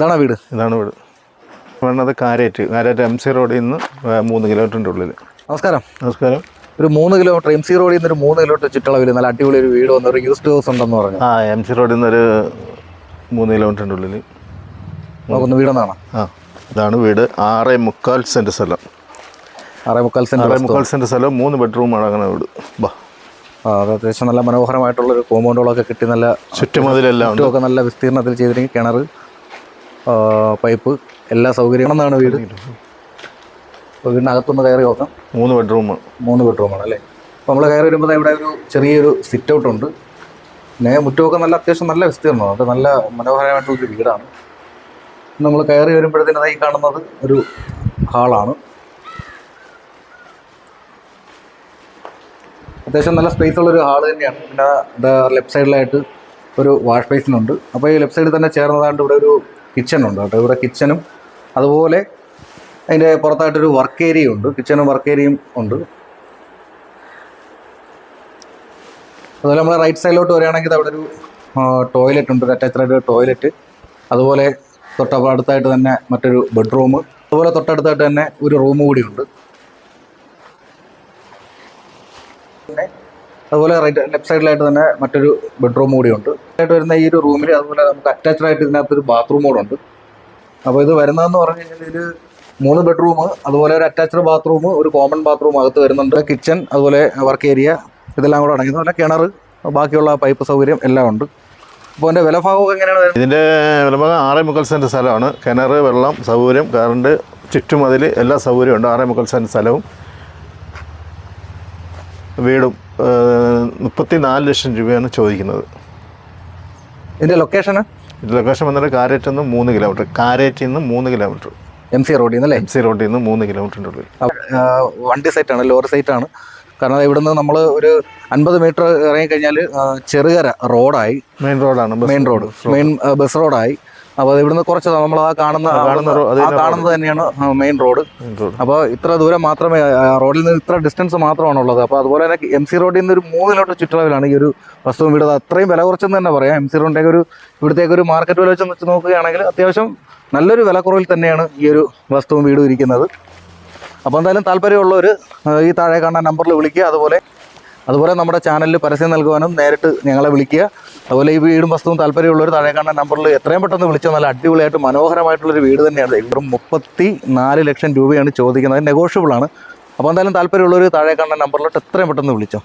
ഇതാണോ വീട്? ഇതാണ് വീട്. വേണ്ടത് കാരേറ്റ്. കാരേറ്റ് എം സി റോഡിൽ നിന്ന് മൂന്ന് കിലോമീറ്ററിന്റെ ഉള്ളിൽ നമസ്കാരം. നമസ്കാരം. ഒരു മൂന്ന് കിലോമീറ്റർ എം സി റോഡിൽ നിന്ന് ഒരു മൂന്ന് കിലോമീറ്റർ ചുറ്റളവിൽ നല്ല അടിപൊളി ഒരു വീട് വന്ന ഒരു യൂസ്ഡ് ഹൗസ് ഉണ്ടെന്ന് പറഞ്ഞു. ആ എം സി റോഡിൽ നിന്നൊരു മൂന്ന് കിലോമീറ്ററിന്റെ ഉള്ളിൽ നോക്കുന്ന വീടെന്നാണ് ആ ഇതാണ് വീട്. ആറ് മുക്കാൽ സെന്റ് സ്ഥലം. ആറേ മുക്കാൽ ആറ് ആറേ മുക്കാൽ സെന്റ് സ്ഥലം മൂന്ന് ബെഡ്റൂം അടങ്ങുന്ന വീട്. ബാ. ആ അത് അത്യാവശ്യം നല്ല മനോഹരമായിട്ടുള്ളൊരു കോമ്പൗണ്ടുകളൊക്കെ കിട്ടി നല്ല ചുറ്റുമതിലെല്ലാം ഒക്കെ നല്ല വിസ്തീർണത്തിൽ ചെയ്തിരിക്കും കിണർ പൈപ്പ് എല്ലാ സൗകര്യങ്ങളെന്നാണ് വീട്? അപ്പോൾ വീടിനകത്തൊന്ന് കയറി നോക്കാം. മൂന്ന് ബെഡ്റൂം. മൂന്ന് ബെഡ്റൂമാണ് അല്ലേ? അപ്പോൾ നമ്മൾ കയറി വരുമ്പോൾ ഇവിടെ ഒരു ചെറിയൊരു സിറ്റ് ഔട്ട് ഉണ്ട്. പിന്നെ മുറ്റമൊക്കെ നല്ല അത്യാവശ്യം നല്ല വിസ്തീർണമാണ് അത് നല്ല മനോഹരമായിട്ടുള്ളൊരു വീടാണ്. നമ്മൾ കയറി വരുമ്പോഴത്തേന് ഈ കാണുന്നത് ഒരു ഹാളാണ്. അത്യാവശ്യം നല്ല സ്പേസ് ഉള്ളൊരു ഹാൾ തന്നെയാണ്. പിന്നെ ലെഫ്റ്റ് സൈഡിലായിട്ട് ഒരു വാഷ് ബേസിനുണ്ട്. അപ്പോൾ ഈ ലെഫ്റ്റ് സൈഡിൽ തന്നെ ചേർന്നതാണ്ട് ഇവിടെ ഒരു കിച്ചൺ ഉണ്ട് കേട്ടോ. ഇവിടെ കിച്ചനും അതുപോലെ അതിന്റെ പുറത്തായിട്ടൊരു വർക്ക് ഏരിയ ഉണ്ട്. കിച്ചനും വർക്ക് ഏരിയയും ഉണ്ട്. അതുപോലെ നമ്മൾ റൈറ്റ് സൈഡിലോട്ട് വരികയാണെങ്കിൽ അവിടെ ഒരു ടോയ്ലറ്റ് ഉണ്ട്. അറ്റാച്ച്ഡ് ടോയ്ലറ്റ് അതുപോലെ തൊട്ടടുത്തായിട്ട് തന്നെ മറ്റൊരു ബെഡ്റൂം അതുപോലെ തൊട്ടടുത്തായിട്ട് തന്നെ ഒരു റൂം കൂടിയുണ്ട് പിന്നെ അതുപോലെ റൈറ്റ് ലെഫ്റ്റ് സൈഡിലായിട്ട് തന്നെ മറ്റൊരു ബെഡ്റൂം കൂടി ഉണ്ട്. ആയിട്ട് വരുന്ന ഈ ഒരു റൂമിൽ അതുപോലെ നമുക്ക് അറ്റാച്ച്ഡ് ആയിട്ട് ഇതിനകത്തൊരു ബാത്റൂം കൂടെ ഉണ്ട്. അപ്പോൾ ഇത് വരുന്നതെന്ന് പറഞ്ഞു കഴിഞ്ഞാൽ ഇത് മൂന്ന് ബെഡ്റൂം അതുപോലെ ഒരു അറ്റാച്ച്ഡ് ബാത്റൂം ഒരു കോമൺ ബാത്റൂം അകത്ത് വരുന്നുണ്ട്. കിച്ചൺ അതുപോലെ വർക്ക് ഏരിയ ഇതെല്ലാം കൂടെ അടങ്ങി അതുപോലെ കിണർ ബാക്കിയുള്ള പൈപ്പ് സൗകര്യം എല്ലാം ഉണ്ട്. അപ്പോൾ അതിന്റെ വിലഭാഗമൊക്കെ എങ്ങനെയാണ് ഇതിന്റെ വിലഭാഗം ആറേ മുക്കാൽ സെന്റ് സ്ഥലമാണ്. കിണർ വെള്ളം സൗകര്യം കറണ്ട് ചുറ്റുമതിൽ എല്ലാ സൗകര്യവും ഉണ്ട്. ആറേ മുക്കാൽ സെന്റ് സ്ഥലവും വീടും. മുപ്പത്തി നാല് ലക്ഷം രൂപയാണ് ചോദിക്കുന്നത്. ഇതിന്റെ ലൊക്കേഷന് ലൊക്കേഷൻ വന്നിട്ട് കാരേറ്റിൽ നിന്ന് മൂന്ന് കിലോമീറ്റർ കാരേറ്റിൽ നിന്ന് മൂന്ന് കിലോമീറ്റർ എം സി റോഡിൽ നിന്നല്ലേ എം സി റോഡിൽ നിന്ന് മൂന്ന് കിലോമീറ്ററിന്റെ ഉള്ളിൽ. വണ്ടി സൈറ്റാണ് ലോറി സൈറ്റാണ് കാരണം ഇവിടുന്ന് നമ്മൾ ഒരു അൻപത് മീറ്റർ ഇറങ്ങിക്കഴിഞ്ഞാൽ ചെറുകര റോഡായി മെയിൻ റോഡാണ് മെയിൻ റോഡ് മെയിൻ ബസ് റോഡായി അപ്പോൾ ഇവിടുന്ന് കുറച്ച് നമ്മൾ ആ കാണുന്ന കാണുന്നത് തന്നെയാണ് മെയിൻ റോഡ്. അപ്പൊ അപ്പോൾ ഇത്ര ദൂരം മാത്രമേ റോഡിൽ നിന്ന് ഇത്ര ഡിസ്റ്റൻസ് മാത്രമാണ് ഉള്ളത് അപ്പോൾ അതുപോലെ തന്നെ എം സി റോഡിൽ നിന്ന് ഒരു മൂന്നിലോട്ട് ചുറ്റളവിലാണ് ഈ ഒരു വസ്തുവും വീട്. അത് അത്രയും വില കുറച്ചെന്ന് തന്നെ പറയാം. എം സി റോഡിന്റെ ഒരു ഇവിടത്തേക്ക് ഒരു മാർക്കറ്റ് വില വെച്ച് വെച്ച് നോക്കുകയാണെങ്കിൽ അത്യാവശ്യം നല്ലൊരു വിലക്കുറവിൽ തന്നെയാണ് ഈ ഒരു വസ്തുവും വീടും ഇരിക്കുന്നത്. അപ്പോൾ എന്തായാലും താല്പര്യമുള്ളവർ ഈ താഴെ കാണുന്ന നമ്പറിൽ വിളിക്കുക. അതുപോലെ അതുപോലെ നമ്മുടെ ചാനലിൽ പരസ്യം നൽകുവാനും നേരിട്ട് ഞങ്ങളെ വിളിക്കുക. അതുപോലെ ഈ വീടും വസ്തുവും താല്പര്യമുള്ളവർ താഴെ കാണുന്ന നമ്പറിൽ എത്രയും പെട്ടെന്ന് വിളിച്ചാൽ നല്ല അടിപൊളിയായിട്ട് മനോഹരമായിട്ടുള്ളൊരു വീട് തന്നെയാണ്. വെറും മുപ്പത്തി നാല് ലക്ഷം രൂപയാണ് ചോദിക്കുന്നത്. നെഗോഷ്യബിളാണ് അപ്പോൾ എന്തായാലും താല്പര്യമുള്ളവർ താഴെ കാണുന്ന നമ്പറിലോട്ട് എത്രയും പെട്ടെന്ന് വിളിച്ചോ.